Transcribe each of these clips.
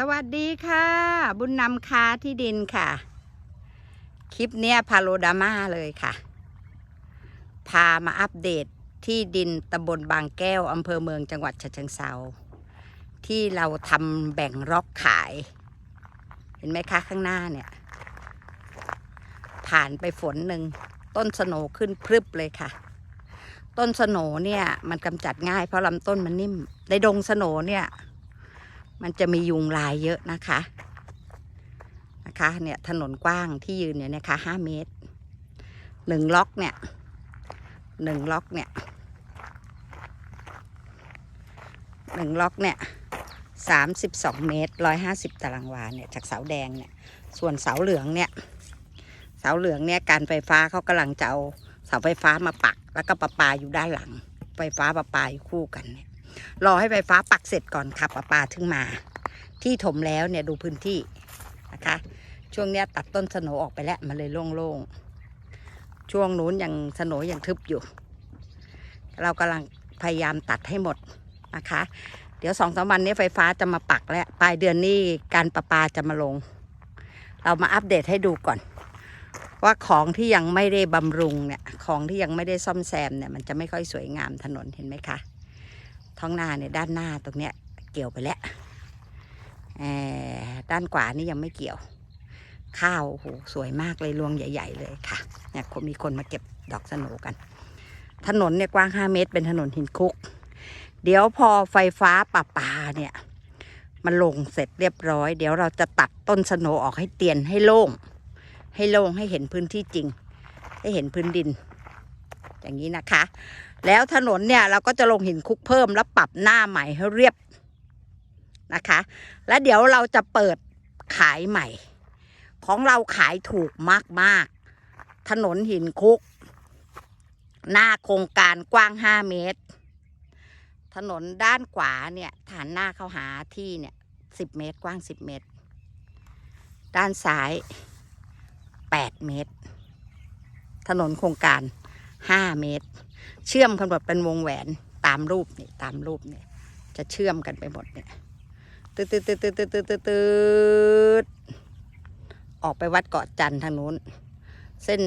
สวัสดีค่ะ บุญนำค้าที่ดินค่ะ คลิปเนี้ยพาโลดาม่าเลยค่ะ พามาอัปเดตที่ดินตำบลบางแก้วอำเภอเมืองจังหวัดฉะเชิงเซาที่เราทำแบ่งร็อกขาย เห็นไหมคะข้างหน้าเนี่ย ผ่านไปฝนหนึ่งต้นสโนขึ้นพรึบเลยค่ะ ต้นสโหนเนี่ยมันกำจัดง่ายเพราะลำต้นมันนิ่มในดงสโหนเนี่ย มันจะมียุงลายเยอะนะคะนะคะเนี่ยถนนกว้างที่ยืนเนี่ยนะคะห้าเมตรหนึ่งล็อกเนี่ยหนึ่งล็อกเนี่ยหนึ่งล็อกเนี่ยสามสิบสองเมตรร้อยห้าสิบตารางวาเนี่ยจากเสาแดงเนี่ยส่วนเสาเหลืองเนี่ยเสาเหลืองเนี่ยการไฟฟ้าเขากำลังจะเอาเสาไฟฟ้ามาปัก แล้วก็ประปาอยู่ด้านหลัง ไฟฟ้าประปาอยู่คู่กันเนี่ย รอให้ไฟฟ้าปักเสร็จก่อนค่ะประปาถึงมา ที่ถมแล้วเนี่ยดูพื้นที่นะคะ ช่วงเนี้ยตัดต้นสโนออกไปแล้วมันเลยโล่งๆ ช่วงนู้นยังสโหนยังทึบอยู่ เรากำลังพยายามตัดให้หมดนะคะ เดี๋ยวสองสามวันนี้ไฟฟ้าจะมาปักแล้วปลายเดือนนี้การประปาจะมาลง เรามาอัปเดตให้ดูก่อนว่าของที่ยังไม่ได้บำรุงเนี่ย ของที่ยังไม่ได้ซ่อมแซมเนี่ย มันจะไม่ค่อยสวยงามถนนเห็นไหมคะ ท้องนาเนี่ยด้านหน้าตรงเนี้ยเกี่ยวไปแล้วด้านขวานี่ยังไม่เกี่ยว ข้าวโอ้โหสวยมากเลยรวงใหญ่ ๆ เลยค่ะเนี่ยคนมีคนมาเก็บดอกสโนกัน ถนนเนี่ยกว้าง 5 เมตร เป็นถนนหินคุก เดี๋ยวพอไฟฟ้าปะปาเนี่ย มันลงเสร็จเรียบร้อย เดี๋ยวเราจะตัดต้นสโนออกให้เตียนให้โล่ง ให้โล่งให้เห็นพื้นที่จริง ให้เห็นพื้นดิน อย่างนี้นะคะ แล้วถนนเนี่ยเราก็จะลงหินคุกเพิ่มแล้วปรับหน้าใหม่ให้เรียบนะคะ แล้วเดี๋ยวเราจะเปิดขายใหม่ ของเราขายถูกมาก ๆ ถนนหินคุก หน้าโครงการกว้าง 5 เมตร ถนนด้านขวาเนี่ยฐานหน้าเข้าหาที่เนี่ย10 เมตรกว้าง 10 เมตร ด้านซ้าย 8 เมตร ถนนโครงการ ห้าเมตร เชื่อมกันหมดเป็นวงแหวนตามรูปนี่ตามรูปเนี่ย จะเชื่อมกันไปหมดเนี่ยตืดตืดตืดตืดตืดตืดตืดออกไปวัดเกาะจันทางนู้น เส้น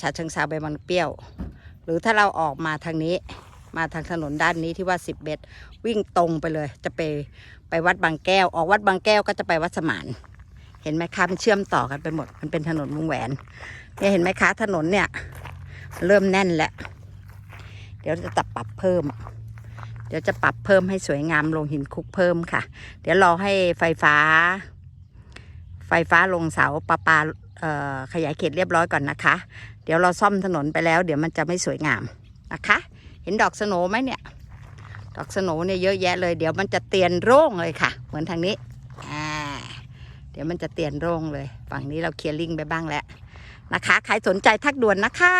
ฉาเชิงซาไบมันเปรี้ยว หรือถ้าเราออกมาทางนี้มาทางถนนด้านนี้ที่ว่าสิบเมตร วิ่งตรงไปเลย จะไปไปวัดบางแก้ว ออกวัดบางแก้วก็จะไปวัดสมานเห็นไหมคะมันเชื่อมต่อกันไปหมด มันเป็นถนนวงแหวนเนี่ยเห็นไหมคะถนนเนี่ย เริ่มแน่นแล้วเดี๋ยวจะตัดปรับเพิ่ม เดี๋ยวจะปรับเพิ่มให้สวยงามลงหินคุกเพิ่มค่ะ เดี๋ยวรอให้ไฟฟ้า ไฟฟ้าลงเสาประปลาเอ่อขยายเขตเรียบร้อยก่อนนะคะ เดี๋ยวเราซ่อมถนนไปแล้ว เดี๋ยวมันจะไม่สวยงามนะคะ เห็นดอกสโนไหมเนี่ย ดอกสโนเนี่ยเยอะแยะเลย เดี๋ยวมันจะเตียนโร่งเลยค่ะ เหมือนทางนี้อ่าเดี๋ยวมันจะเตียนโร่งเลย ฝั่งนี้เราเคลียร์ลิงไปบ้างแล้วนะคะ ใครสนใจทักด่วนนะคะ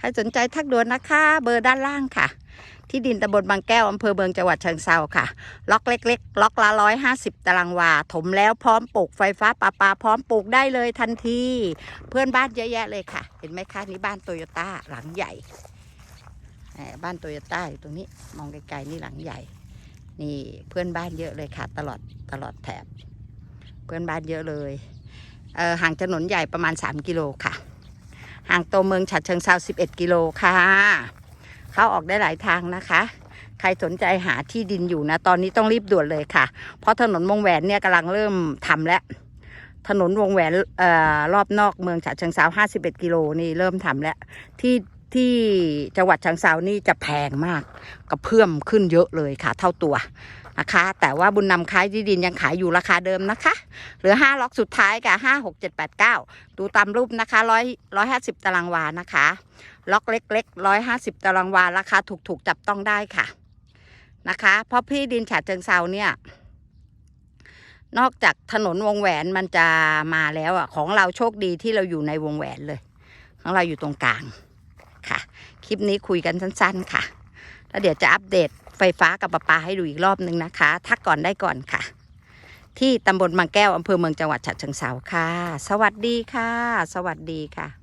ใครสนใจทักด่วนนะคะ เบอร์ด้านล่างค่ะ ที่ดินตำบลบางแก้วอำเภอเมืองจังหวัดเชียงเซาค่ะ ล็อกเล็ก ๆ ล็อกละร้อยห้าสิบตารางวา ถมแล้วพร้อมปลูกไฟฟ้าปลาปลาพร้อมปลูกได้เลยทันที เพื่อนบ้านเยอะแยะเลยค่ะ เห็นไหมคะนี่บ้านโตโยต้าหลังใหญ่บ้านโตโยต้าอยู่ตรงนี้มองไกลๆนี่หลังใหญ่ นี่เพื่อนบ้านเยอะเลยค่ะ ตลอดตลอดแถบ เพื่อนบ้านเยอะเลยเออห่างถนนใหญ่ประมาณ 3 กิโลค่ะ ห่างตัวเมืองฉัดเชิงเซา11 กิโลค่ะ เข้าออกได้หลายทางนะคะ ใครสนใจหาที่ดินอยู่นะ ตอนนี้ต้องรีบด่วนเลยค่ะ เพราะถนนวงแหวนเนี่ยกำลังเริ่มทำแล้ว ถนนวงแหวนออรอบนอกเมืองฉะเชิงเซา51 กิโลนี่เริ่มทำแล้ว ที่ที่จังหวัดเชิงเซานี่จะแพงมากกระเพื่อมขึ้นเยอะเลยค่ะ เท่าตัว นะคะ แต่ว่าบุญนำขายที่ดินยังขายอยู่ราคาเดิมนะคะ เหลือ 5 ล็อกสุดท้ายกับ5 6 7 8 9 ดูตามรูปนะคะ100 150 ตารางวานะคะ ล็อกเล็กๆร้อยห้าสิบตารางวา ราคาถูกๆ จับต้องได้ค่ะนะคะ เพราะพี่ดินฉาเชิงเซาเนี่ยนอกจากถนนวงแหวนมันจะมาแล้วอะของเราโชคดีที่เราอยู่ในวงแหวนเลย ของเราอยู่ตรงกลางค่ะ คลิปนี้คุยกันสั้น ๆ ค่ะ แล้วเดี๋ยวจะอัปเดต ไฟฟ้ากับประปาให้ดูอีกรอบนึงนะคะ ทักก่อนได้ก่อนค่ะ ที่ตำบลบางแก้วอำเภอเมืองจังหวัดฉะเชิงเทราค่ะ สวัสดีค่ะ สวัสดีค่ะ